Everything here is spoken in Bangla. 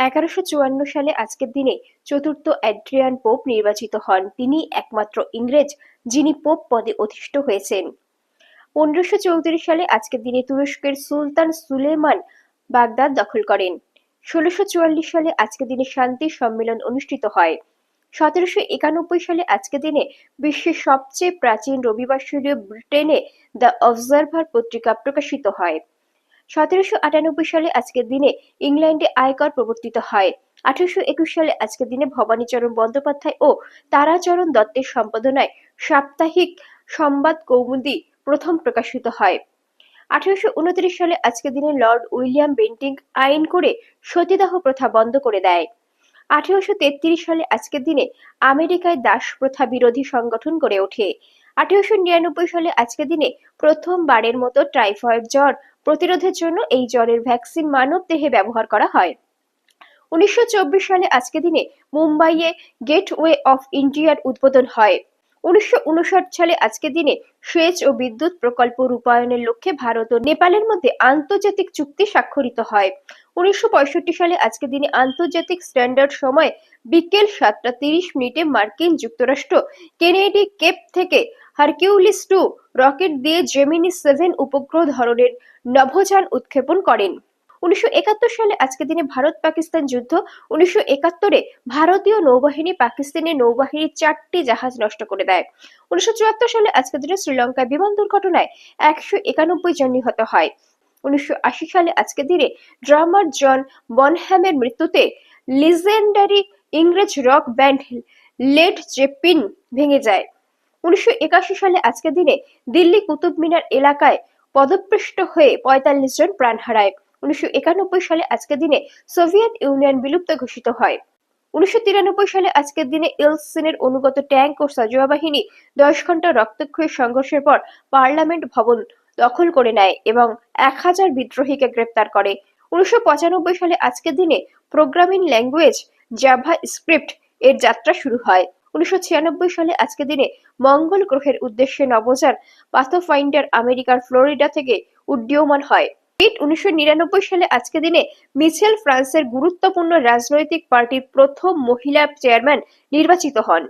এগারোশো চুয়ান্ন সালে আজকের দিনে চতুর্থ অ্যাড্রিয়ান পোপ নির্বাচিত হন। তিনি একমাত্র ইংরেজ, যিনি পোপ পদে অধিষ্ঠ হয়েছেন। পনেরোশো চৌত্রিশ সালে আজকের দিনে তুরস্কের সুলতান সুলেমান বাগদাদ দখল করেন। ষোলোশো চুয়াল্লিশ সালে আজকের দিনে শান্তি সম্মেলন অনুষ্ঠিত হয়। সতেরোশো একানব্বই সালে আজকের দিনে বিশ্বের সবচেয়ে প্রাচীন রবিবাসরীয় ব্রিটেনে দ্য অবজারভার পত্রিকা প্রকাশিত হয়। সতেরোশো আটানব্বই সালে আজকের দিনে ইংল্যান্ডে আয়কর প্রবর্তিত হয়। আঠারোশো একুশ সালে আজকের দিনে ভবানীচরণ বন্দ্যোপাধ্যায় ও তারাচরণ দত্তের সম্পাদনায় সাপ্তাহিক সংবাদ কৌমুদি প্রথম প্রকাশিত হয়। আঠারোশো উনত্রিশ সালে আজকের দিনে লর্ড উইলিয়াম বেন্টিং আইন করে সতীদাহ প্রথা বন্ধ করে দেয়। আঠারোশো তেত্রিশ সালে আজকের দিনে আমেরিকায় দাস প্রথা বিরোধী সংগঠন গড়ে ওঠে। আঠারোশো নিরানব্বই সালে আজকে দিনে প্রথমবারের মতো টাইফয়েড জ্বর প্রতিরোধের জন্য এই জ্বরের ভ্যাকসিন মানব দেহে ব্যবহার করা হয়। উনিশশো চব্বিশ সালে আজকে দিনে মুম্বাইয়ে গেটওয়ে অফ ইন্ডিয়ার উদ্বোধন হয়। উনিশশো উনষাট সালে আজকের দিনে সেচ ও বিদ্যুৎ প্রকল্প রূপায়ণের লক্ষ্যে ভারত ও নেপালের মধ্যে আন্তর্জাতিক চুক্তি স্বাক্ষরিত হয়। উনিশশো পঁয়ষট্টি সালে আজকে দিনে আন্তর্জাতিক স্ট্যান্ডার্ড সময় বিকেল সাতটা তিরিশ মিনিটে মার্কিন যুক্তরাষ্ট্র কেনেডি কেপ থেকে হারকিউলিস টু রকেট দিয়ে জেমিনি সেভেন উপগ্রহ ধরনের নভোযান উৎক্ষেপণ করেন। উনিশশো একাত্তর সালে আজকের দিনে ভারত পাকিস্তান যুদ্ধ। উনিশশো একাত্তরে ভারতীয় নৌবাহিনী পাকিস্তানের নৌবাহিনীর চারটি জাহাজ নষ্ট করে দেয়। উনিশশো চুয়াত্তর সালে আজকের দিনে শ্রীলঙ্কায় বিমান দুর্ঘটনায় একশো একানব্বই জন নিহত হয়। উনিশশো আশি সালে আজকের দিনে ড্রামার জন বনহ্যামের মৃত্যুতে লিজেন্ডারি ইংরেজ রক ব্যান্ড লেড জেপিন ভেঙে যায়। উনিশশো একাশি সালে আজকের দিনে দিল্লি কুতুব মিনার এলাকায় পদপৃষ্ট হয়ে পঁয়তাল্লিশ জন প্রাণ হারায়। উনিশশো একানব্বই সালে আজকের দিনে সোভিয়েত ইউনিয়ন বিলুপ্ত ঘোষিত হয়। উনিশশো তিরানব্বই সালে আজকের দিনে অনুগত ট্যাঙ্ক ও সাজোয়া বাহিনী দশ ঘণ্টা রক্তক্ষয়ী সংঘর্ষের পর পার্লামেন্ট ভবন দখল করে নেয় এবং এক হাজার বিদ্রোহীকে গ্রেপ্তার করে। উনিশশো পঁচানব্বই সালে আজকের দিনে প্রোগ্রামিং ল্যাঙ্গুয়েজ জাভা স্ক্রিপ্ট এর যাত্রা শুরু হয়। উনিশশো ছিয়ানব্বই সালে আজকের দিনে মঙ্গল গ্রহের উদ্দেশ্যে নবযান পাথোফাইন্ডার আমেরিকার ফ্লোরিডা থেকে উড্ডীয়মান হয়। পিট উনিশশো নিরানব্বই সালে আজকে দিনে মিচেল ফ্রান্সের গুরুত্বপূর্ণ রাজনৈতিক পার্টির প্রথম মহিলা চেয়ারম্যান নির্বাচিত হন।